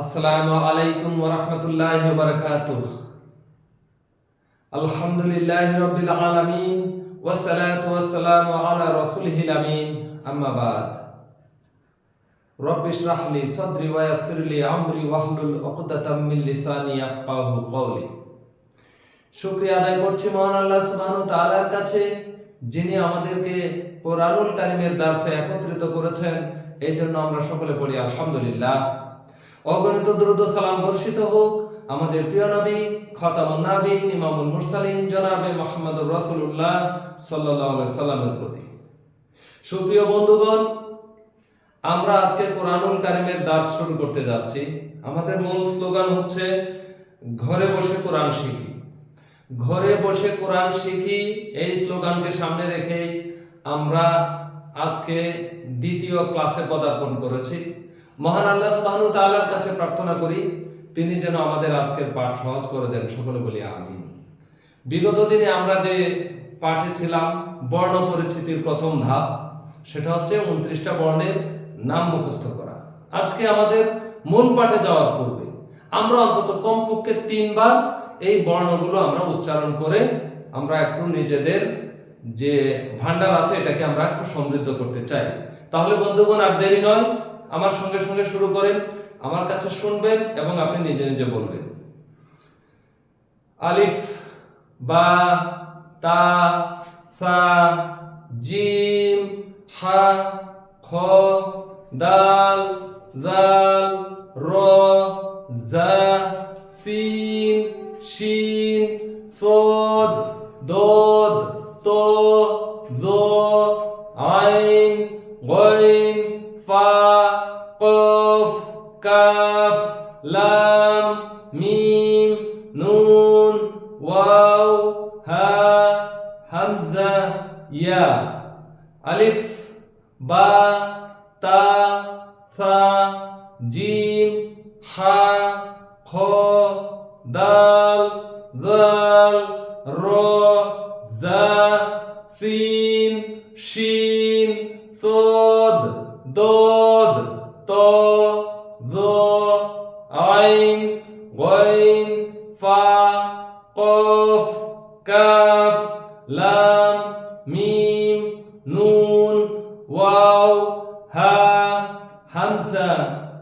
আসসালামু আলাইকুম ওয়া রাহমাতুল্লাহি ওয়া বারাকাতুহ। আলহামদুলিল্লাহি রাব্বিল আলামিন ওয়াস সালাতু ওয়াস সালামু আলা রাসূলিহিল আমিন। আম্মা বাদ। রব্বি ইশরাহ লি সাদরি ওয়া ইয়াসসির লি আমরি ওয়াহলুল উকদাতাম মিন লিসানি ইয়াফকাহু কওলি। শুকরিয়া আদায় করছি মহান আল্লাহ সুবহানাহু ওয়া তাআলার কাছে, যিনি আমাদেরকে কোরআনুল কারিমের দার্সে একত্রিত করেছেন। এই জন্য আমরা সকলে পড়ি আলহামদুলিল্লাহ। অগণিত দ্রুত সালাম বর্ষিত হোক আমাদের প্রিয় নবী, খতামুন নাবিন ইমামুল মুরসালিন, জনাবে সাল্লাল্লাহু আলাইহি সাল্লামের প্রতি। সুপ্রিয় বন্ধুগণ, আমরা আজকে কোরআনুল কারিমের দার্স শুরু করতে যাচ্ছি। আমাদের মূল স্লোগান হচ্ছে, ঘরে বসে কোরআন শিখি। ঘরে বসে কোরআন শিখি, এই স্লোগানকে সামনে রেখে আমরা আজকে দ্বিতীয় ক্লাসে পদার্পণ করেছি। মহান আল্লাহ সুবহানাহু তাআলার কাছে প্রার্থনা করি, তিনি যেন আমাদের আজকের পাঠ সহজ করে দেন। সকলে বলি আমিন। বিগত দিনে আমরা যে পাঠে ছিলাম, বর্ণ পরিচিতির প্রথম ধাপ, সেটা হচ্ছে উনত্রিশটা বর্ণের নাম মুখস্থ করা। আজকে আমাদের মূল পাঠে যাওয়ার পূর্বে আমরা অন্তত কমপক্ষে তিনবার এই বর্ণগুলো আমরা উচ্চারণ করে আমরা একটু নিজেদের যে ভান্ডার আছে, এটাকে আমরা একটু সমৃদ্ধ করতে চাই। তাহলে বন্ধুগণ, আর দেরি নয় আমার সঙ্গে সঙ্গে শুরু করেন, আমার কাছে শুনবেন এবং আপনি নিজে নিজে বলবেন। আলিফ, বা, তা, সা, জিম, হা, খ, দাল, জাল, র, জা, সিন, শিন, সদ, দদ, তো আলিফ বা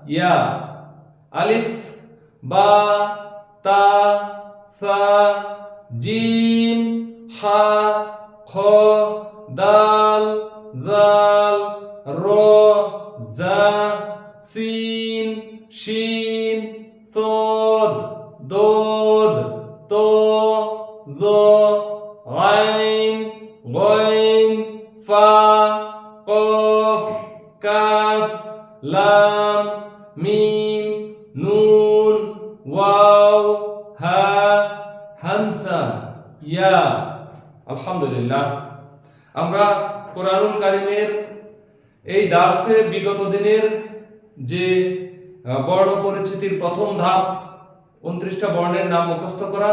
ইয়া আলিফ বা তা সা জিম হা খ দাল জাল র আলহামদুলিল্লাহ। আমরা কোরআনুল কারিমের এই দার্সে বিগত দিনের যে বর্ণ পরিচিতির প্রথম ধাপ, উনত্রিশটা বর্ণের নাম মুখস্থ করা,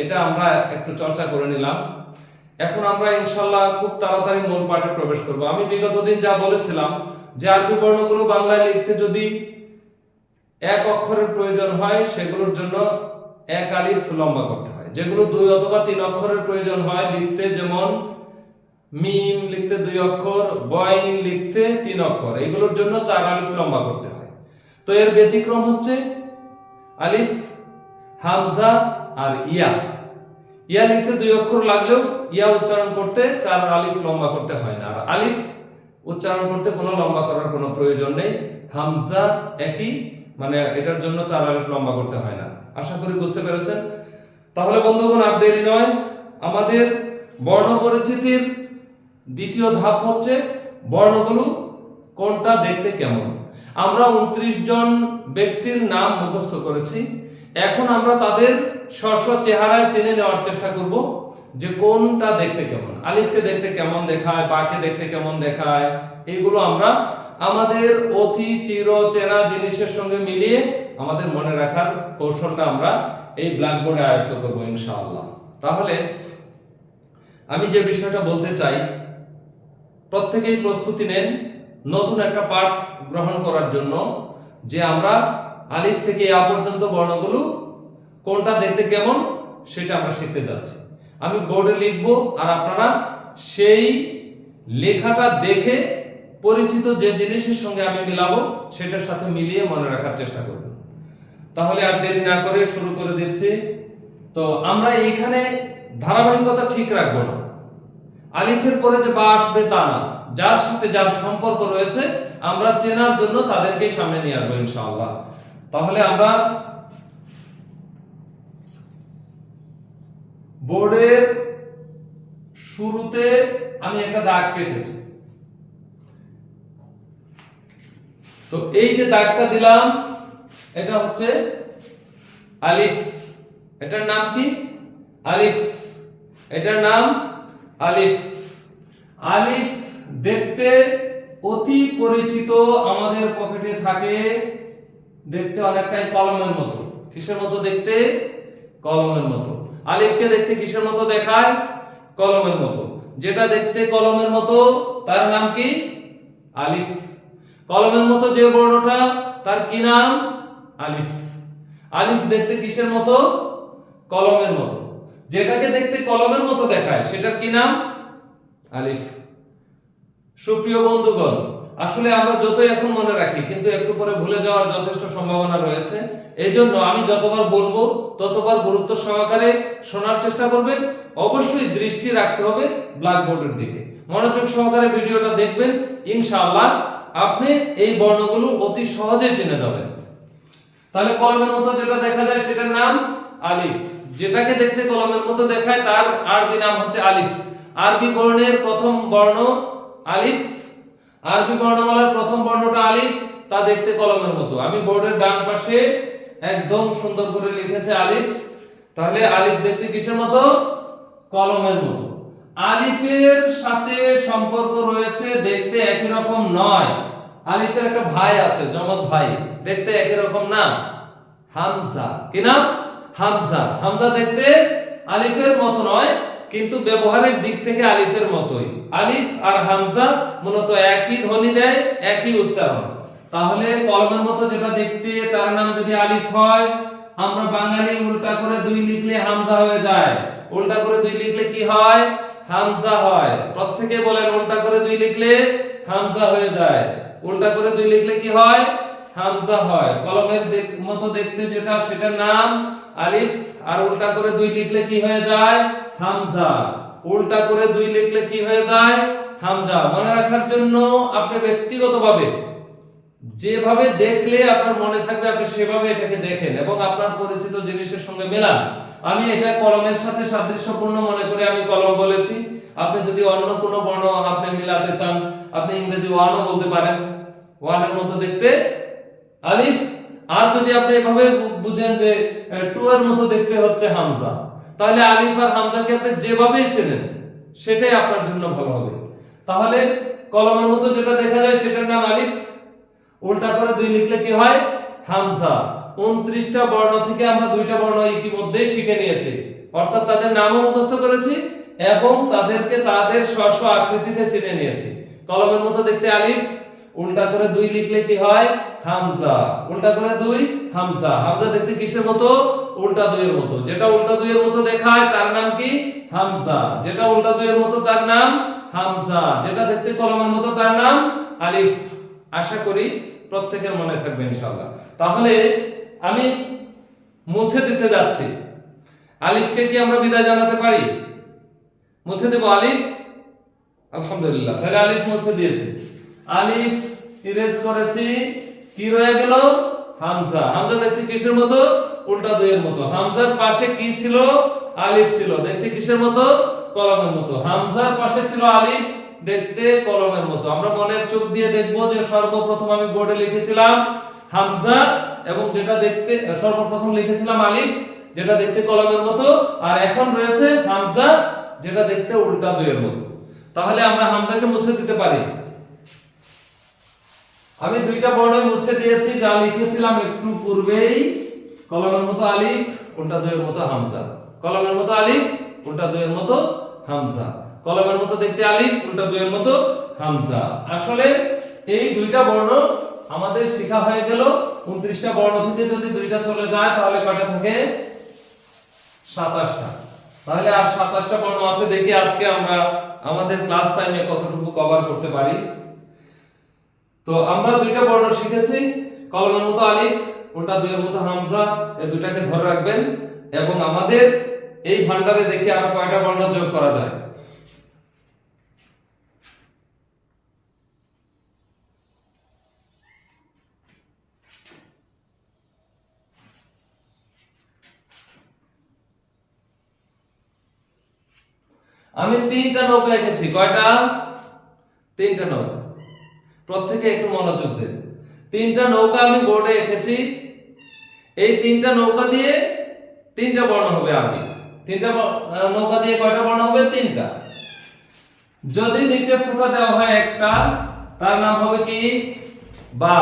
এটা আমরা একটু চর্চা করে নিলাম। এখন আমরা ইনশাল্লাহ খুব তাড়াতাড়ি মূল পাঠে প্রবেশ করব। আমি বিগত দিন যা বলেছিলাম, যে আরবি বর্ণগুলো বাংলায় লিখতে যদি এক অক্ষরের প্রয়োজন হয়, সেগুলোর জন্য এক আলিফ লম্বা করতে যেগুলো দুই অথবা তিন অক্ষরের প্রয়োজন হয়, লিখতে যেমন মিম লিখতে দুই অক্ষর বয়ন লিখতে তিন অক্ষর, এগুলোর জন্য চার আলিফ লম্বা করতে হয়। তো এর ব্যতিক্রম হচ্ছে আলিফ, হামজা আর ইয়া। ইয়া লিখতে দুই অক্ষর লাগলেও ইয়া উচ্চারণ করতে চার আলিফ লম্বা করতে হয় না। আর আলিফ উচ্চারণ করতে কোনো লম্বা করার কোনো প্রয়োজন নেই। হামজা একই মানে এটার জন্য চার আলিফ লম্বা করতে হয় না। আশা করি বুঝতে পেরেছেন? তাহলে বন্ধুগণ, আর দেরি নয়। আমাদের বর্ণ পরিচিতির দ্বিতীয় ধাপ হচ্ছে বর্ণগুলো কোনটা দেখতে কেমন। আমরা উনত্রিশ জন ব্যক্তির নাম মুখস্থ করেছি। এখন আমরা তাদের স্ব চেহারায় চেনে নেওয়ার চেষ্টা করব যে কোনটা দেখতে কেমন। আলিফকে দেখতে কেমন দেখায়, বাকে দেখতে কেমন দেখায় এগুলো আমরা আমাদের অতি চির চেনা জিনিসের সঙ্গে মিলিয়ে আমাদের মনে রাখার কৌশলটা আমরা এই ব্ল্যাকবোর্ডে আয়ত্ত করব, ইনশাআল্লাহ। তাহলে আমি যে বিষয়টা বলতে চাই, প্রত্যেকেই প্রস্তুতি নেন নতুন একটা পাঠ গ্রহণ করার জন্য, যে আমরা আলিফ থেকে ইয়া পর্যন্ত বর্ণগুলো কোনটা দেখতে কেমন সেটা আমরা শিখতে যাচ্ছি। আমি বোর্ডে লিখব আর আপনারা সেই লেখাটা দেখে পরিচিত যে জিনিসের সঙ্গে আমি মিলাবো, সেটার সাথে মিলিয়ে মনে রাখার চেষ্টা করবেন তাহলে আর দেরি না করে শুরু করে দিচ্ছি। তো আমরা এইখানে ধারাবাহিকতা ঠিক রাখব না। আলিফের পরে যে বা আসবে তা না। যার সাথে যার সম্পর্ক রয়েছে, আমরা চেনার জন্য তাদেরকে সামনে নিয়ে আসব ইনশাআল্লাহ। তাহলে আমরা বোর্ডের শুরুতে আমি একটা দাগ কেটেছি। তো এই যে দাগটা দিলাম এটা হচ্ছে আলিফ। এটার নাম কি? আলিফ। এটার নাম আলিফ। আলিফ দেখতে অতি পরিচিত আমাদের পকেটে থাকে দেখতে অনেকটাই কলমের মতো। কিসের মতো দেখতে? কলমের মতো। আলিফকে দেখতে কিসের মতো দেখায়? কলমের মতো। যেটা দেখতে কলমের মতো, তার নাম কি? আলিফ। কলমের মতো যে বর্ণটা, তার কি নাম? আলিফ। আলিফ দেখতে কিসের মতো? কলমের মতো। যেটাকে দেখতে কলমের মতো দেখায়, সেটার কি নাম? আলিফ। সুপ্রিয় বন্ধুগণ, আসলে আমরা যতই এখন মনে রাখি, কিন্তু একটু পরে ভুলে যাওয়ার যথেষ্ট সম্ভাবনা রয়েছে। এই জন্য আমি যতবার বলব, ততবার গুরুত্ব সহকারে শোনার চেষ্টা করবেন। অবশ্যই দৃষ্টি রাখতে হবে ব্ল্যাকবোর্ডের দিকে। মনোযোগ সহকারে ভিডিওটা দেখবেন। ইনশাআল্লাহ, আপনি এই বর্ণগুলো অতি সহজে চিনে যাবেন। তাহলে কলমের মতো যেটা দেখা যায় সেটার নাম আলিফ। যেটাকে দেখতে কলমের মতো দেখায় তার আরবি নাম হচ্ছে আলিফ। আরবি বর্ণের প্রথম বর্ণ আলিফ। আরবি বর্ণমালার প্রথম বর্ণটা আলিফ, তা দেখতে কলমের মতো। আমি বোর্ডের ডান পাশে একদম সুন্দর করে লিখেছে আলিফ। তাহলে আলিফ দেখতে কিসের মতো? কলমের মতো। আলিফের সাথে সম্পর্ক রয়েছে দেখতে একই রকম নয়। আলিফের একটা ভাই আছে যমজ ভাই। দেখতে একই রকম না? হামজা। কি নাম? হামজা। হামজা দেখতে আলিফের মতো নয়, কিন্তু ব্যবহারের দিক থেকে আলিফের মতোই। আলিফ আর হামজা মূলত একই ধ্বনি দেয়, একই উচ্চারণ। তাহলে কলমের মতো যেটা দেখতে, তার নাম যদি আলিফ হয়, আমরা বাঙালি উল্টা করে দুই লিখলে হামজা হয়ে যায়। উল্টা করে দুই লিখলে কি হয়? হামজা হয়। প্রত্যেকে বলেন, উল্টা করে দুই লিখলে হামজা হয়ে যায়। উল্টা করে দুই লিখলে কি হয়? হামজা হয়। কলমের মতো দেখতে যেটা, সেটার নাম আলিফ, আর উল্টা করে দুই লিখলে কি হয়ে যায়? হামজা। উল্টা করে দুই লিখলে কি হয়ে যায়? হামজা। মনে রাখার জন্য আপনি ব্যক্তিগতভাবে যেভাবে দেখলে আপনার মনে থাকবে, আপনি সেভাবে এটাকে দেখেন এবং আপনার পরিচিত জিনিসের সঙ্গে মেলান। আমি এটা কলমের সাথে সাদৃশ্যপূর্ণ মনে করে আমি কলম বলেছি। আপনি যদি অন্য কোনো বর্ণ আপনি মিলাতে চান আপনি ইংরেজি ওয়ানও বলতে পারেন। ওয়ানের মতো দেখতে। আলিফ, আর যদি আপনি এভাবে বুঝেন যে টু এর মতো দেখতে হচ্ছে হামজা, তাহলে আলিফ আর হামজাকে আপনি যেভাবেই চেনেন, সেটাই আপনার জন্য ভালো হবে। তাহলে কলমের মতো যেটা দেখা যায়, সেটার নাম আলিফ। উল্টা করে দুই লিখলে কি হয়? হামজা। উনত্রিশটা বর্ণ থেকে আমরা দুইটা বর্ণ ইতিমধ্যে শিখে নিয়েছি। অর্থাৎ তাদের নামও মুখস্থ করেছি এবং তাদেরকে তাদের স্ব আকৃতিতে চিনে নিয়েছি। কলমের মতো দেখতে আলিফ, উল্টা করে দুই লিখলে কি হয়? হামজা। উল্টা করে দুই, হামজা। হামজা দেখতে কিসের মতো? উল্টা দুইয়ের মতো। যেটা উল্টা দুইয়ের মতো দেখায়, তার নাম কি? হামজা। যেটা উল্টা দুইয়ের মতো, তার নাম হামজা। যেটা দেখতে কলমের মতো, তার নাম আলিফ। আশা করি প্রত্যেকের মনে থাকবে ইনশাআল্লাহ। তাহলে আমি মুছে দিতে যাচ্ছি। আলিফকে কি আমরা বিদায় জানাতে পারি? মুছে দেব আলিফ? আলহামদুলিল্লাহ। তাহলে আলিফ মুছে দিয়েছি। আলিফ ইরেজ করেছি। কি রয়ে গেল? হামজা। হামজা দেখতে কিসের মতো? উল্টা দুইয়ের মতো। হামজার পাশে কি ছিল? আলিফ ছিল। দেখতে কিসের মতো? কলমের মতো। হামজার পাশে ছিল আলিফ, দেখতে কলমের মতো। আমরা মনের চোখ দিয়ে দেখব যে সর্বপ্রথম আমি বোর্ডে লিখেছিলাম হামজা এবং যেটা দেখতে, সর্বপ্রথম লিখেছিলাম আলিফ, যেটা দেখতে কলমের মতো। আর এখন রয়েছে হামজা, যেটা দেখতে উল্টা দুইয়ের মতো। তাহলে আমরা হামজাকে মুছে দিতে পারি। আমি দুইটা বর্ণই মুছে দিয়েছি, যা লিখেছিলাম একটু পূর্বেই। কলমের মতো আলিফ, উল্টা দুইয়ের মতো হামজা। কলমের মতো আলিফ, উল্টা দুইয়ের মতো হামজা। কলমের মতো দেখতে আলিফ, উল্টা দুইয়ের মতো হামজা। আসলে এই দুইটা বর্ণ আমাদের শেখা হয়ে গেল। উনত্রিশটা বর্ণ থেকে যদি দুইটা চলে যায়, তাহলে কয়টা থাকে? সাতাশটা। তাহলে আর সাতাশটা বর্ণ আছে দেখি আজকে আমরা আমাদের ক্লাস টাইমে কতটুকু কভার করতে পারি? তো আমরা দুইটা বর্ণ শিখেছি। কলমের মতো আলিফ ওটা দুইয়ের মতো হামজা এই দুটাকে ধরে রাখবেন এবং আমাদের এই ভান্ডারে দেখে আরও কয়টা বর্ণ যোগ করা যায়? আমি তিনটা নৌকা এঁকেছি, কয়টা? তিনটা নৌকা। প্রত্যেকে একটু মনোযোগ দেন। তিনটা নৌকা আমি বোর্ডে এঁকেছি। এই তিনটা নৌকা দিয়ে তিনটা বর্ণ হবে আমি তিনটা নৌকা দিয়ে কয়টা বর্ণ হবে? তিনটা। যদি নিচে ফুটা দেওয়া হয় একটা, তার নাম হবে কি? বা।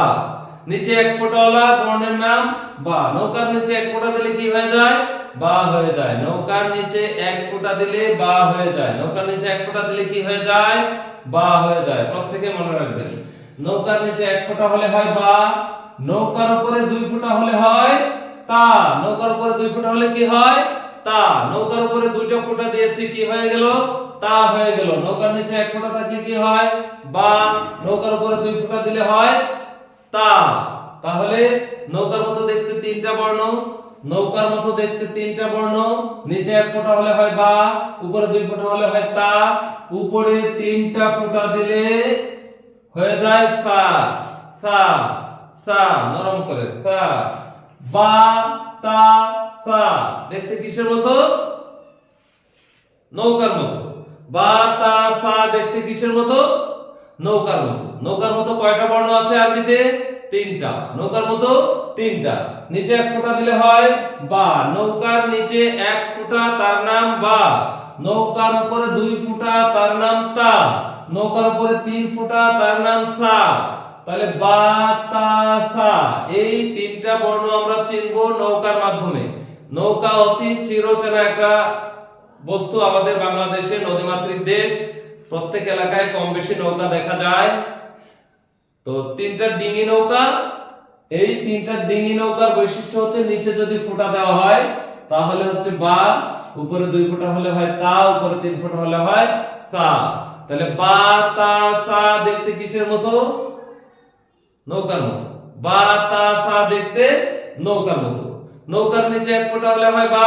নিচে এক ফোঁটাওয়ালা বর্ণের নাম, বা নৌকার নিচে এক ফোঁটা দিলে কি হয়ে যায়? বা হয়ে যায়। নৌকার নিচে এক ফোঁটা দিলে বা হয়ে যায়। নৌকার নিচে এক ফোঁটা দিলে কি হয়ে যায়? বা হয়ে যায়। প্রত্যেকে মনে রাখবেন। নৌকার নিচে এক ফোঁটা হলে হয় বা, নৌকার উপরে দুই ফোঁটা হলে হয় তা। নৌকার উপরে দুই ফোঁটা হলে কি হয়? তা। নৌকার উপরে দুইটা ফোঁটা দিয়েছি, কি হয়ে গেল? তা হয়ে গেল। নৌকার নিচে এক ফোঁটা থাকলে কি হয়? বা, নৌকার উপরে দুই ফোঁটা দিলে হয় তা, তাহলে নৌকার মতো দেখতে তিনটা বর্ণ, নৌকার মতো দেখতে তিনটা বর্ণ, নিচে এক ফোঁটা হলে হয় বা, উপরে দুই ফোঁটা হলে হয় তা, উপরে তিনটা ফোঁটা দিলে হয়ে যায় সা সা সা, নরম করে, সা, বা, তা, সা, দেখতে কিসের মতো? নৌকার মতো, বা, তা, সা, দেখতে কিসের মতো? নৌকার মতো। নৌকার মতো কয়টা বর্ণ আছে আরবিতে তিনটা। নৌকার মতো তিনটা। নিচে এক ফোঁটা দিলে হয় বা। নৌকার নিচে এক ফোঁটা, তার নাম বা। নৌকার উপরে দুই ফোঁটা, তার নাম তা। নৌকার উপরে তিন ফোঁটা, তার নাম সা। তাহলে বা, তা, সা, এই তিনটা বর্ণ আমরা চিনব নৌকার মাধ্যমে। নৌকা অতি চিরচেনা একটা বস্তু আমাদের বাংলাদেশে নদীমাতৃক দেশ। প্রত্যেক এলাকায় কম বেশি নৌকা দেখা যায়। তো তিনটা ডিঙি নৌকা, এই তিনটা ডিঙি নৌকার বৈশিষ্ট্য হচ্ছে নিচে যদি ফুটা দেওয়া হয়, তাহলে হচ্ছে বা, উপরে দুই ফুটা হলে হয় তা, উপরে তিন ফুটা হলে হয় সা। তাহলে বা, তা, সা দেখতে কিসের মতো? নৌকার মতো। বা, তা, সা দেখতে নৌকার মতো। নৌকার নিচে এক ফোঁটা হলে হয় বা,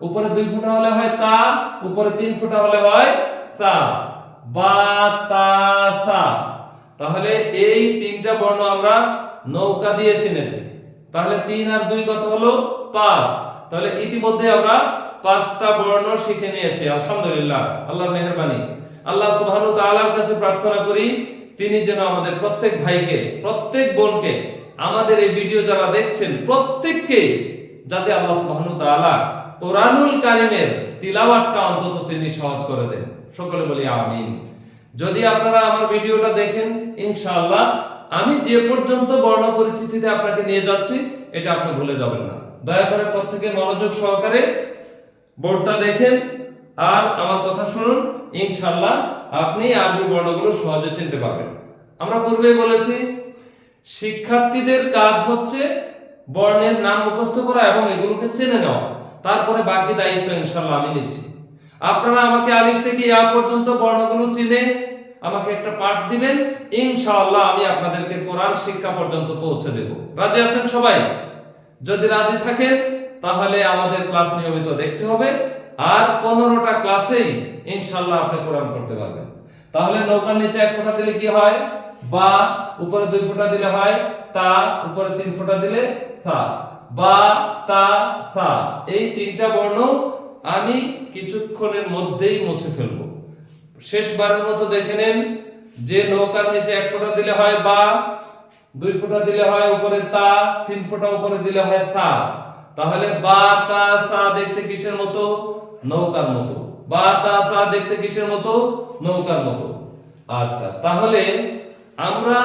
উপরে দুই ফোঁটা হলে হয় তা, উপরে তিন ফোঁটা হলে হয় সা। বা তা সা তাহলে এই তিনটা বর্ণ আমরা নৌকা দিয়ে চিনেছি। তাহলে তিন আর দুই কত হলো? পাঁচ। তাহলে ইতিমধ্যে আমরা পাঁচটা বর্ণ শিখে নিয়েছি, আলহামদুলিল্লাহ, আল্লাহর মেহরবানি। আল্লাহ সুবহানাহু তাআলার কাছে প্রার্থনা করি, তিনি যেন আমাদের প্রত্যেক ভাইকে, প্রত্যেক বোনকে আমাদের এই ভিডিও যারা দেখছেন, প্রত্যেককে যাতে আল্লাহ সুবহানাহু তাআলা কোরআনুল কারিমের তিলাওয়াতটা অন্তত তিনি সহজ করে দেন। সকলে বলি আমিন। যদি আপনারা আমার ভিডিওটা দেখেন, ইনশাআল্লাহ, আমি যে পর্যন্ত বর্ণ পরিচিতিতে আপনাকে নিয়ে যাচ্ছি, এটা আপনি ভুলে যাবেন না। দয়া করে প্রত্যেকে মনোযোগ সহকারে বোর্ডটা দেখেন আর আমার কথা শুনুন। ইনশাআল্লাহ, আপনি আরবি বর্ণগুলো সহজে চিনতে পারবেন। আমরা পূর্বেই বলেছি, শিক্ষার্থীদের কাজ হচ্ছে বর্ণের নাম মুখস্থ করা এবং এগুলোকে চেনে নেওয়া। তারপরে বাকি দায়িত্ব ইনশাআল্লাহ আমি নিচ্ছি। আপনারা আমাকে আলিফ থেকে ইয়া পর্যন্ত বর্ণগুলো চিনে আমাকে একটা পাঠ দিবেন, ইনশাআল্লাহ আমি আপনাদেরকে কোরআন শিক্ষা পর্যন্ত পৌঁছে দেব। রাজি আছেন সবাই? যদি রাজি থাকেন, তাহলে আমাদের ক্লাস নিয়মিত দেখতে হবে, আর পনেরোটা ক্লাসেই ইনশাআল্লাহ আপনি কোরআন পড়তে পারবেন। তাহলে নৌকার নিচে এক ফোঁটা দিলে কি হয়? বা উপরে দুই ফোঁটা দিলে হয়, তা উপরে তিন ফোঁটা দিলে সা। বা, তা, সা। এই তিনটা বর্ণ আমি কিছুক্ষণের মধ্যেই মুছে ফেলব। শেষবারের মতো দেখে নেন, যে নৌকার নিচে এক ফোঁটা দিলে হয় বা, দুই ফোঁটা দিলে হয় উপরে তা, তিন ফোঁটা উপরে দিলে হয় সা। তাহলে বা, তা, সা দেখতে কিসের মতো? নৌকার মতো। বা, তা, সা দেখতে কিসের মতো? নৌকার মতো। আচ্ছা তাহলে আমরা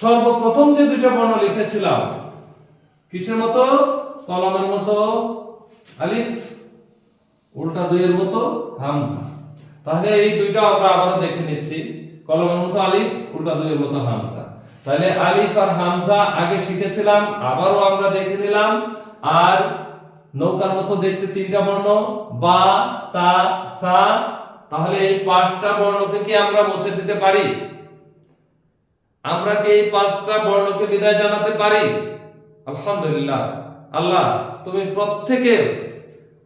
সর্বপ্রথম যে দুইটা বর্ণ লিখেছিলাম, কিসের মতো? কলমের মতো। আলিফ, উল্টা দুইয়ের মতো হামজা। তাহলে এই দুইটা আমরা আবারও দেখে নিচ্ছি। কলমের মতো আলিফ, উল্টা দুইয়ের মতো হামজা। তাহলে আলিফ আর হামজা আগে শিখেছিলাম, আবারও আমরা দেখে নিলাম। আর নৌকার মতো দেখতে তিনটা বর্ণ, বা, তা, সা। তাহলে এই পাঁচটা বর্ণকে কি আমরা মুছে দিতে পারি? আমরা কি এই পাঁচটা বর্ণকে বিদায় জানাতে পারি? আলহামদুলিল্লাহ। আল্লাহ, তুমি প্রত্যেকের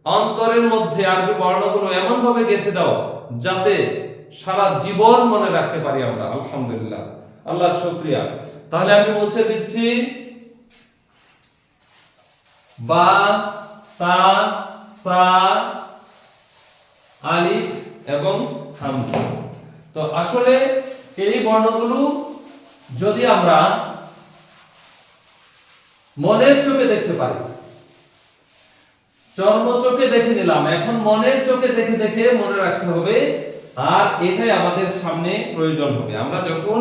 অন্তরের মধ্যে আরবি বর্ণগুলো এমন ভাবে গেঁথে দাও যাতে সারা জীবন মনে রাখতে পারি আমরা। আলহামদুলিল্লাহ। আল্লাহ শুক্রিয়া। তাহলে আমি মুছে দিচ্ছি। বা, তা সা আলিফ এবং হামজা। তো আসলে এই বর্ণগুলো যদি আমরা মনের চোখে দেখতে পারি। চর্ম চোখে দেখে নিলাম। এখন মনের চোখে দেখে দেখে মনে রাখতে হবে, আর এটাই আমাদের সামনে প্রয়োজন হবে। আমরা যখন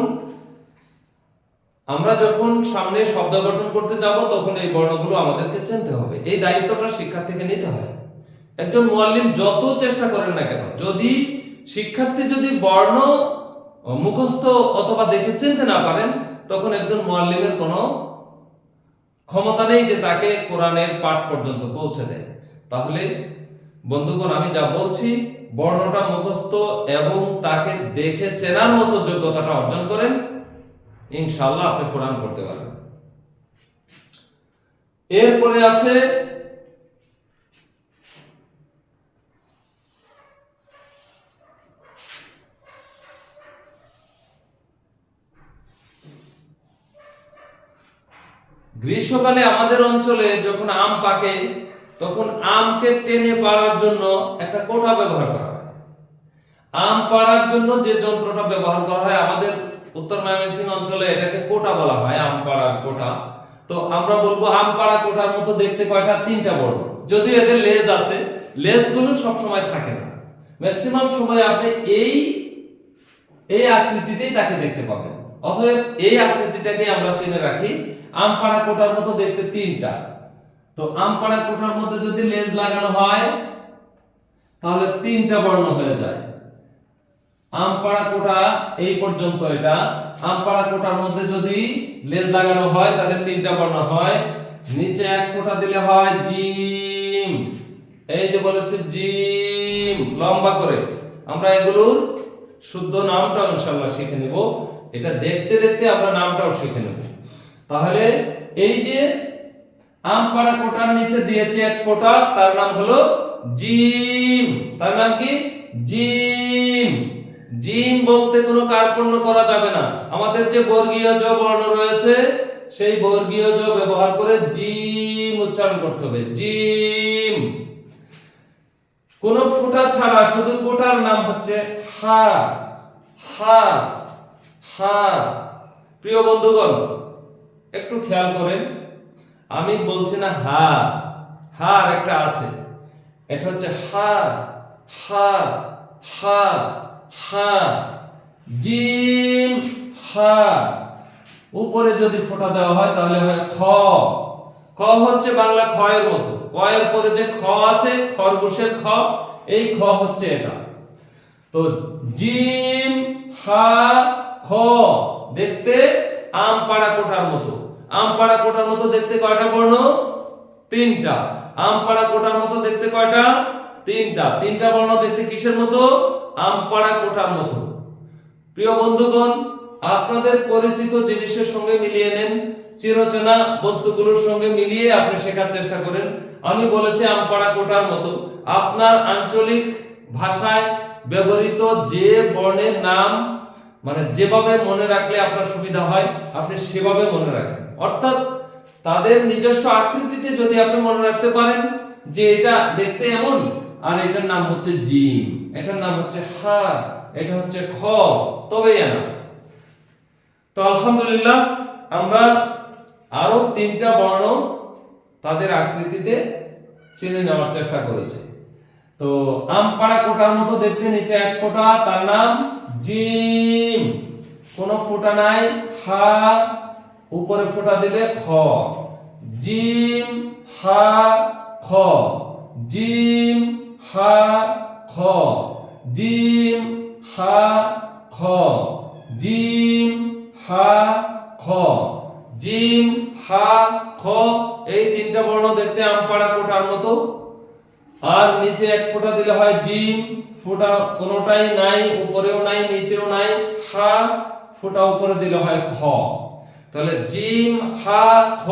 আমরা যখন সামনে শব্দ গঠন করতে যাব, তখন এই বর্ণগুলো আমাদেরকে চিনতে হবে। এই দায়িত্বটা শিক্ষার্থীকে নিতে হয়। একজন মুয়াল্লিম যত চেষ্টা করেন না কেন, যদি শিক্ষার্থী যদি বর্ণ মুখস্থ অথবা দেখে চিনতে না পারেন, তখন একজন মুয়াল্লিমের কোনো ক্ষমতা নেই যে তাকে কোরআনের পাঠ পর্যন্ত পৌঁছে দেয়। তাহলে, বন্ধুগণ, আমি যা বলছি, বর্ণটা মুখস্থ এবং তাকে দেখে চেনার মতো যোগ্যতাটা অর্জন করেন। ইনশাল্লাহ আপনি কোরআন করতে পারেন এরপরে আছে গ্রীষ্মকালে আমাদের অঞ্চলে যখন আম পাকে, তখন আমকে টেনে পাড়ার জন্য একটা কোটা ব্যবহার করা হয়। আম পাড়ার জন্য যে যন্ত্রটা ব্যবহার করা হয়, আমাদের উত্তর ময়মনসিংহ অঞ্চলে এটাকে কোটা বলা হয়, আম পাড়ার কোটা তো আমরা বলব আম পাড়া কোটার মতো দেখতে কয়টা? তিনটা বড়। যদিও এদের লেজ আছে, লেজগুলো সব সময় থাকে না। ম্যাক্সিমাম সময় আপনি এই এই আকৃতিতেই তাকে দেখতে পাবেন। অতএব এই আকৃতিটাকে আমরা চিনে রাখি আমপাড়া কোটার মতো দেখতে তিনটা। তো আমপাড়া কোটার মধ্যে যদি লেজ লাগানো হয়, তাহলে তিনটা বর্ণ হয়ে যায়। আমপাড়া কোটা এই পর্যন্ত এটা। আমপাড়া কোটার মধ্যে যদি লেজ লাগানো হয়, তাহলে তিনটা বর্ণ হয়। নিচে এক ফোঁটা দিলে হয় জিম। এই যে বলেছে জিম, লম্বা করে। আমরা এগুলোর শুদ্ধ নামটাও ইনশাআল্লাহ শিখে নেব। এটা দেখতে দেখতে আমরা নামটাও শিখে নেব। তাহলে এই যে আমপাড়া কোটার নিচে দিয়েছে এক ফোঁটা, তার নাম হলো জিম। তার নাম কি? জিম। জিম বলতে কোনো কার্পণ্য করা যাবে না। আমাদের যে বর্গীয় জ বর্ণ রয়েছে, সেই বর্গীয় জ ব্যবহার করে জিম উচ্চারণ করতে হবে। জিম। কোন ফুটা ছাড়া, শুধু কোটার নাম হচ্ছে হা। হা। হা। প্রিয় বন্ধুগণ একটু খেয়াল করেন। আমি বলছি না হা হা একটা আছে। এটা হচ্ছে হা হা হা হা জিম হা উপরে যদি ফোঁটা দেওয়া হয়, তাহলে হয় খ। খ হচ্ছে বাংলা খয়ের মতো। কয়ের পরে যে খ আছে, খরগোশের খ, এই খ হচ্ছে এটা। তো জিম হা খ। দেখতে আম পাড়া কোটার মতো। আম পাড়া কোটার মতো দেখতে কয়টা বর্ণ? তিনটা। আম পাড়া কোটার মতো দেখতে কয়টা? তিনটা। তিনটা বর্ণ দেখতে কিসের মতো? আম পাড়া কোটার মতো। প্রিয় বন্ধুগণ, আপনাদের পরিচিত জিনিসের সঙ্গে মিলিয়ে নেন, চিরচেনা বস্তুগুলোর সঙ্গে মিলিয়ে আপনি শেখার চেষ্টা করেন। আমি বলেছি আমপাড়া কোটার মতো। আপনার আঞ্চলিক ভাষায় ব্যবহৃত যে বর্ণের নাম মানে যেভাবে মনে রাখলে আপনার সুবিধা হয়, আপনি সেভাবে মনে রাখেন। অর্থাৎ তাদের নিজস্ব আকৃতিতে যদি আপনি মনে রাখতে পারেন যে এটা দেখতে এমন, আর এটার নাম হচ্ছে জিম এটার নাম হচ্ছে হা, এটা হচ্ছে খ এনা তো আলহামদুলিল্লাহ, আমরা আরও তিনটা বর্ণ তাদের আকৃতিতে চিনে নেওয়ার চেষ্টা করেছি। তো আম পাড়া কোটার মতো দেখতে নিচে এক ফোঁটা, তার নাম জিম। কোন ফোঁটা নাই, হা উপরে ফোঁটা দিলে খ। জিম, হা, খ। জিম, হা, খ। জিম, হা, খ। জিম, হা, খ। জিম, হা, খ, এই তিনটা বর্ণ দেখতে আমপাড়া কোটার মতো আর নিচে এক ফোঁটা দিলে হয় জিম, ফোঁটা কোনোটাই নাই, উপরেও নাই, নিচেও নাই, হা, ফোঁটা উপরে দিলে হয় খ। তাহলে জিম, হা, খ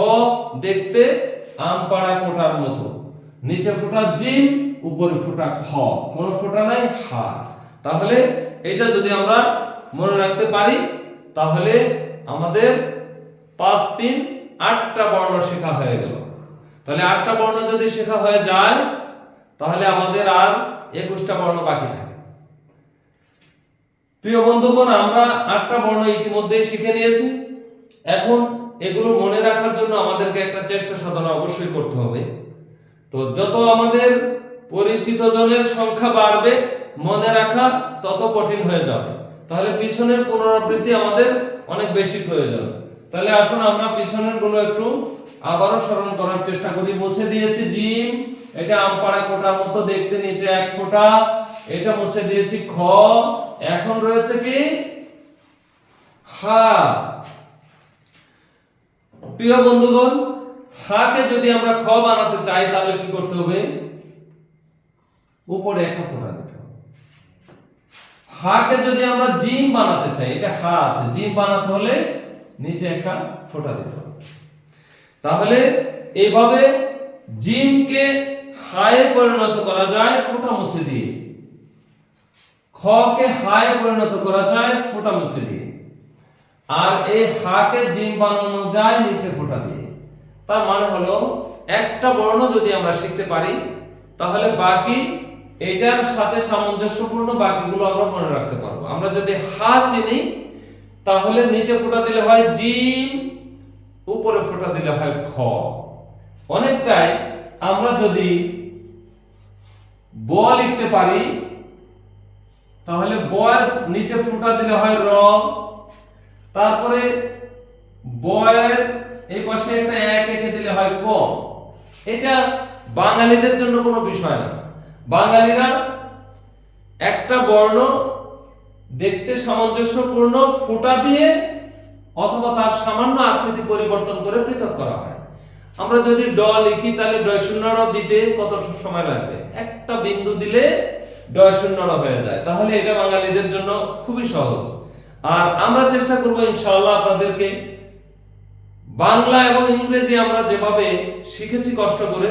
দেখতে আমপাড়া কোটার মতো। নিচে ফোঁটা জিম, উপরে ফোঁটা খ। কোনো ফোঁটা নাই, হা। তাহলে এটা যদি আমরা মনে রাখতে পারি, তাহলে আমাদের পাঁচ, তিন, আটটা বর্ণ শেখা হয়ে গেল। তাহলে আটটা বর্ণ যদি শেখা হয়ে যায়, তাহলে আমাদের আর একুশটা বর্ণ বাকি থাকে। প্রিয় বন্ধুগণ, আমরা আটটা বর্ণ ইতিমধ্যে শিখে নিয়েছি। এখন এগুলো মনে রাখার জন্য আমাদেরকে একটা চেষ্টা সাধনা অবশ্যই করতে হবে। তো যত আমাদের পরিচিত জনের সংখ্যা বাড়বে, মনে রাখা তত কঠিন হয়ে যাবে। তাহলে পিছনের পুনরাবৃত্তি আমাদের অনেক বেশি প্রয়োজন। তাহলে আসুন আমরা পিছনেরগুলো একটু আবারও স্মরণ করার চেষ্টা করি। মুছে দিয়েছি জিম, এটা আমপাড়া কোটার মতো দেখতে নিচে এক ফোঁটা, এটা মুছে দিয়েছি খ, এখন রয়েছে কি? হা প্রিয় বন্ধুগণ, হাকে যদি আমরা খ বানাতে চাই, তাহলে কি করতে হবে? উপরে একটা ফোঁটা দিতে হবে। হাকে যদি আমরা জিম বানাতে চাই, এটা হা আছে, জিম বানাতে হলে নিচে একটা ফোঁটা দিতে হবে। তাহলে এইভাবে জিমকে হায়ে পরিণত করা যায়, ফোঁটা মুছে দিয়ে। খ খকে হায়ে পরিণত করা যায়, ফোঁটা মুছে দিয়ে। আর এই হাকে জিম বানানো যায় নিচে ফোঁটা দিয়ে। তার মানে হলো, একটা বর্ণ যদি আমরা শিখতে পারি, তাহলে বাকি এটার সাথে সামঞ্জস্যপূর্ণ বাকিগুলো আমরা মনে রাখতে পারব। আমরা যদি হা চিনি, তাহলে নিচে ফোঁটা দিলে হয় জিম উপরে ফোটা দিলে হয় খ। অনেকটাই আমরা যদি ব লিখতে পারি, তাহলে বয়ের নিচে ফোঁটা দিলে হয় র। তারপরে বয়ের এই পাশে একটা এক একে দিলে হয় ক। এটা বাঙালিদের জন্য কোনো বিষয় না। বাঙালিরা একটা বর্ণ দেখতে সামঞ্জস্যপূর্ণ ফোঁটা দিয়ে অথবা তার সামান্য আকৃতি পরিবর্তন করে পৃথক করা হয়। আমরা যদি ড লিখি, তাহলে ডয় শূন্য দিতে কত সময় লাগবে? একটা বিন্দু দিলে ডয় শূন্য হয়ে যায়। তাহলে এটা বাঙালিদের জন্য খুবই সহজ। আর আমরা চেষ্টা করব ইনশাআল্লাহ আপনাদেরকে বাংলা এবং ইংরেজি আমরা যেভাবে শিখেছি কষ্ট করে,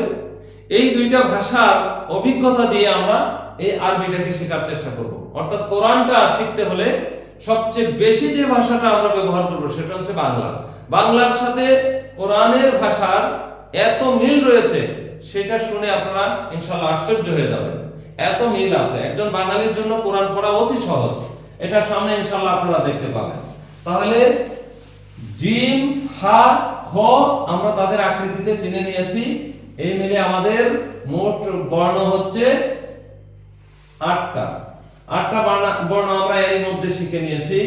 এই দুইটা ভাষার অভিজ্ঞতা দিয়ে আমরা এই আরবিটাকে শেখার চেষ্টা করব। অর্থাৎ কোরআনটা শিখতে হলে সবচেয়ে বেশি যে ভাষাটা আমরা ব্যবহার করব সেটা হচ্ছে বাংলা। বাংলার সাথে কোরআনের ভাষার এত মিল রয়েছে, সেটা শুনে আপনারা ইনশাআল্লাহ আশ্চর্য হয়ে যাবেন। এত মিল আছে। একজন বাঙালির জন্য কোরআন পড়া অতি সহজ। এটা সামনে ইনশাআল্লাহ আপনারা দেখতে পাবেন। তাহলে জিম হা, খ আমরা তাদের আকৃতিতে চিনে নিয়েছি। এই মিলে আমাদের মোট বর্ণ হচ্ছে আটটা। আটটা বর্ণ আমরা এর মধ্যে শিখে নিয়েছি।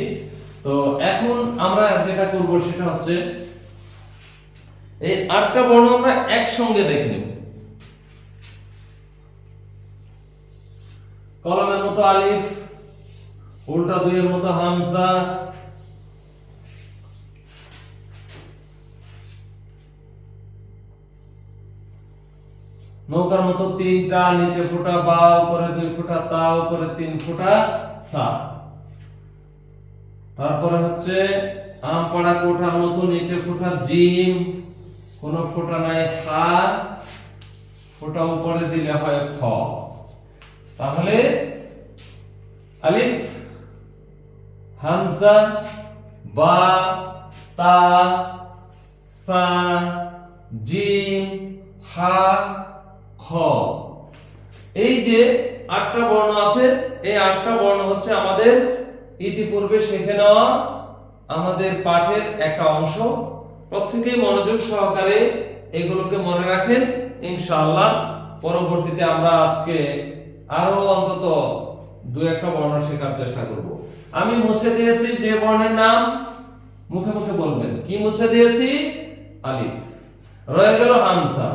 তো এখন আমরা যেটা করব সেটা হচ্ছে, এই আটটা বর্ণ আমরা একসঙ্গে দেখে নেব। কলমের মতো আলিফ উল্টা দুইয়ের মতো হামজা। নৌকার মতো তিনটা, নিচে ফুটা বা উপরে দুই ফুটা তা উপরে তিন ফুটা সা তারপরে হচ্ছে আম পড়া কোঠার মতো নিচে ফুটা জিম, কোন ফুটা নাই হা ফুটা উপরে দিলে হয় খ। তাহলে আলিফ হামজা, বা, তা, সা জিম হা, খ। এই যে আটটা বর্ণ আছে, এই আটটা বর্ণ হচ্ছে আমাদের ইতিপূর্বে শিখে নেওয়া আমাদের পাঠের একটা অংশ। প্রত্যেকেই মনোযোগ সহকারে এগুলোকে মনে রাখেন, ইনশাআল্লাহ। পরবর্তীতে আমরা আজকে আরও অন্তত দু একটা বর্ণ শেখার চেষ্টা করব। আমি মুছে দিয়েছি যে বর্ণের নাম, মুখে মুখে বলবেন। কি মুছে দিয়েছি? আলিফ। রয়ে গেল হামসা।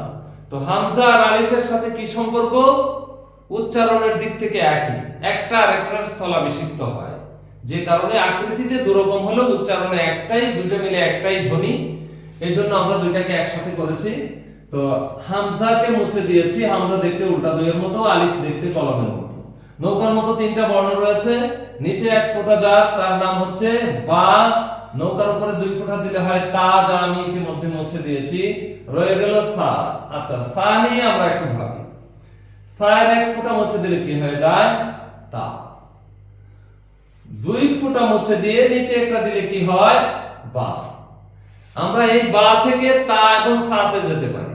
তো হামসা আর আলিফের সাথে কি সম্পর্ক? উচ্চারণের দিক থেকে একই। একটা আর একটার স্থলাভিষিক্ত হয়। যে কারণে আকৃতিতে দুরকম হলেও উচ্চারণে একটাই দুটো মিলে একটাই ধ্বনি। এই জন্য আমরা দুইটাকে একসাথে করেছি। তো হামজাকে মুছে দিয়েছি। হামজা দেখতে উল্টা দুইয়ের মতো, আলিফ দেখতে কলমের মতো। নৌকার মতো তিনটা বর্ণ রয়েছে। নিচে এক ফোঁটা যার, তার নাম হচ্ছে বা। নৌকার উপরে দুই ফোঁটা দিলে হয় তা যা আমি ইতিমধ্যে মুছে দিয়েছি। রয়ে গেল সা আচ্ছা সা নিয়ে আমরা একটু ভাবি। সায়ের এক ফোঁটা মুছে দিলে কি হয়ে যায়? তা। দুই ফোঁটা মুছে দিয়ে নিচে একটা দিলে কি হয়? বা। আমরা এই বা থেকে তা এবং সাতে যেতে পারি।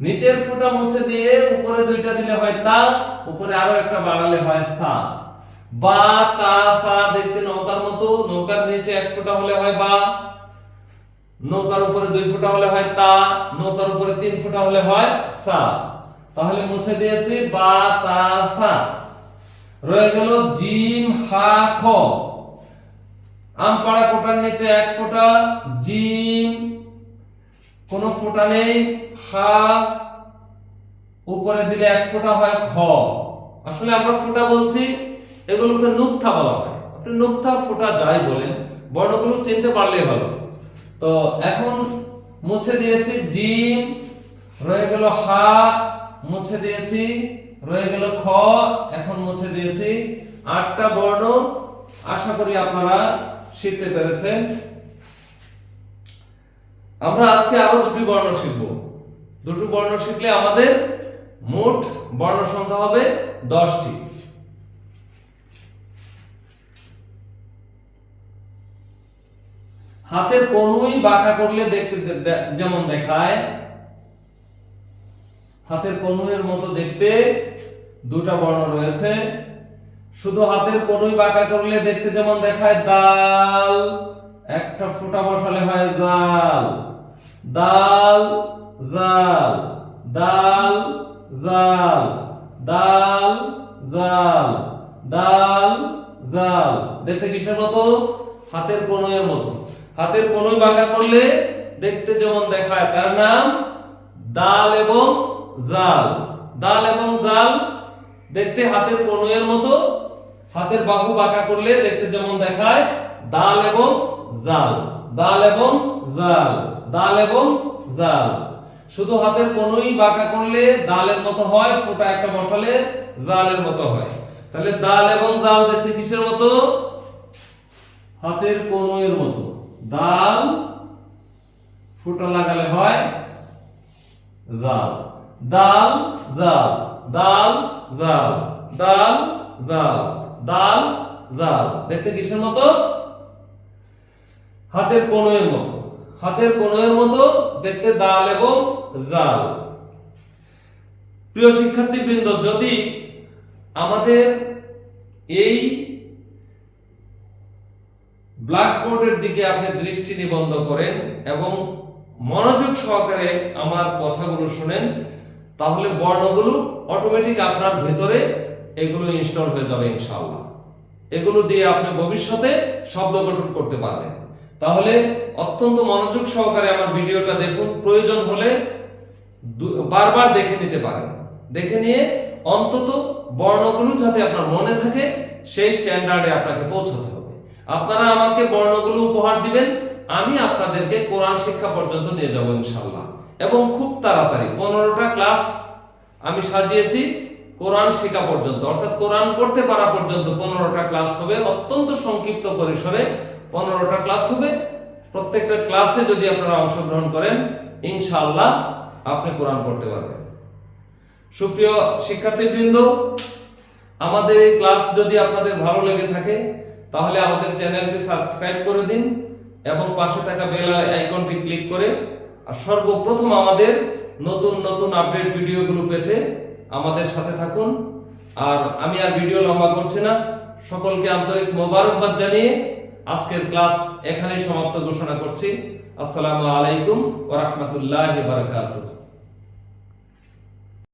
নিচের ফোঁটা মুছে দিয়ে উপরে দুইটা দিলে হয় তা, উপরে আরও একটা বাড়ালে হয় তা বা, তা সা দেখতে নৌকার মতো, নৌকার নিচে এক ফোঁটা হলে হয় বা, নৌকার উপরে দুই ফোঁটা হলে হয় তা, নৌকার উপরে তিন ফোঁটা হলে হয় সা তাহলে মুছে দিয়েছি, বা, তা সা রয়ে গেল জিম, হা, খ। আমপাড়া কোটার নিচে এক ফোঁটা, জিম, কোন ফোঁটা নেই, হা। উপরে দিলে এক ফোঁটা হয় খ। আসলে আমরা ফোঁটা বলছি এগুলোকে নুক্তা বলা হয়। আপনি নুক্তা ফোঁটা যাই বলেন, বর্ণগুলো চিনতে পারলেই ভালো। তো এখন মুছে দিয়েছি জিম রয়ে গেল হা, মুছে দিয়েছি, রয়ে গেল খ, এখন মুছে দিয়েছি। আটটা বর্ণ, আশা করি আপনারা শিখতে পেরেছেন। আমরা আজকে আরও দুটি বর্ণ শিখব। দুটো বর্ণ শিখলে আমাদের মোট বর্ণ সংখ্যা হবে দশটি। হাতের কনুই বাঁকা করলে দেখতে যেমন দেখায়, হাতের কনুইয়ের মতো দেখতে দুটা বর্ণ রয়েছে। শুধু হাতের কনুই বাঁকা করলে দেখতে যেমন দেখায় দাল, একটা ফোঁটা বসালে হয় দাল দাল, জাল দাল জাল দাল জাল দাল, জাল। দেখতে কিসের মতো? হাতের কনুইয়ের মতো। হাতের কনুই বাঁকা করলে দেখতে যেমন দেখায়, তার নাম দাল এবং জাল। দাল এবং জাল দেখতে হাতের কনুইয়ের মতো, হাতের বাহু বাঁকা করলে দেখতে যেমন দেখায়, দাল এবং জাল। দাল এবং জাল, দাল এবং জাল। শুধু হাতের কনুই বাঁকা করলে দালের মতো হয়, ফোঁটা একটা বসালে জালের মতো হয়। তাহলে দাল এবং জাল দেখতে কিসের মতো? হাতের কনুইয়ের মতো। দাল ফুটা লাগালে হয় জাল। দাল জাল। দাল জাল। দাল জাল। দাল, জাল। দেখতে কিসের মতো? হাতের কনুইয়ের মতো। হাতের কনুইয়ের মতো দেখতে দাল এবং জাল। প্রিয় শিক্ষার্থী বৃন্দ যদি আমাদের এই ব্ল্যাকবোর্ডের দিকে আপনি দৃষ্টি নিবন্ধ করেন এবং মনোযোগ সহকারে আমার কথাগুলো শুনেন, তাহলে বর্ণগুলো অটোমেটিক আপনার ভেতরে এগুলো ইনস্টল হয়ে যাবে ইনশাআল্লাহ। এগুলো দিয়ে আপনি ভবিষ্যতে শব্দ গঠন করতে পারবেন। তাহলে অত্যন্ত মনোযোগ সহকারে আমার ভিডিওটা দেখুন। প্রয়োজন হলে বারবার দেখে নিতে পারেন। দেখে নিয়ে অন্তত বর্ণগুলো যাতে আপনার মনে থাকে, সেই স্ট্যান্ডার্ডে আপনাকে পৌঁছাতে হবে। আপনারা আমাকে বর্ণগুলো উপহার দিবেন, আমি আপনাদেরকে কোরআন শিক্ষা পর্যন্ত নিয়ে যাব ইনশাল্লাহ এবং খুব তাড়াতাড়ি, পনেরোটা ক্লাস আমি সাজিয়েছি কোরআন শেখা পর্যন্ত। অর্থাৎ কোরআন পড়তে পারা পর্যন্ত পনেরোটা ক্লাস হবে, অত্যন্ত সংক্ষিপ্ত পরিসরে পনেরোটা ক্লাস হবে। প্রত্যেকটা ক্লাসে যদি আপনারা অংশগ্রহণ করেন, ইনশাআল্লাহ আপনি কোরআন পড়তে পারবেন। সুপ্রিয় শিক্ষার্থীবৃন্দ, আমাদের এই ক্লাস যদি আপনাদের ভালো লেগে থাকে তাহলে আমাদের চ্যানেলটি সাবস্ক্রাইব করে দিন এবং পাশে থাকা বেল আইকনটি ক্লিক করে আর সর্বপ্রথম আমাদের নতুন নতুন আপডেট ভিডিওগুলো পেতে আমাদের সাথে থাকুন। আর আমি আর ভিডিও লম্বা করছি না। সকলকে আন্তরিক মোবারকবাদ জানিয়ে আজকের ক্লাস এখানেই সমাপ্ত ঘোষণা করছি। আসসালামু আলাইকুম ওয়া রাহমাতুল্লাহি ওয়া বারাকাতুহু।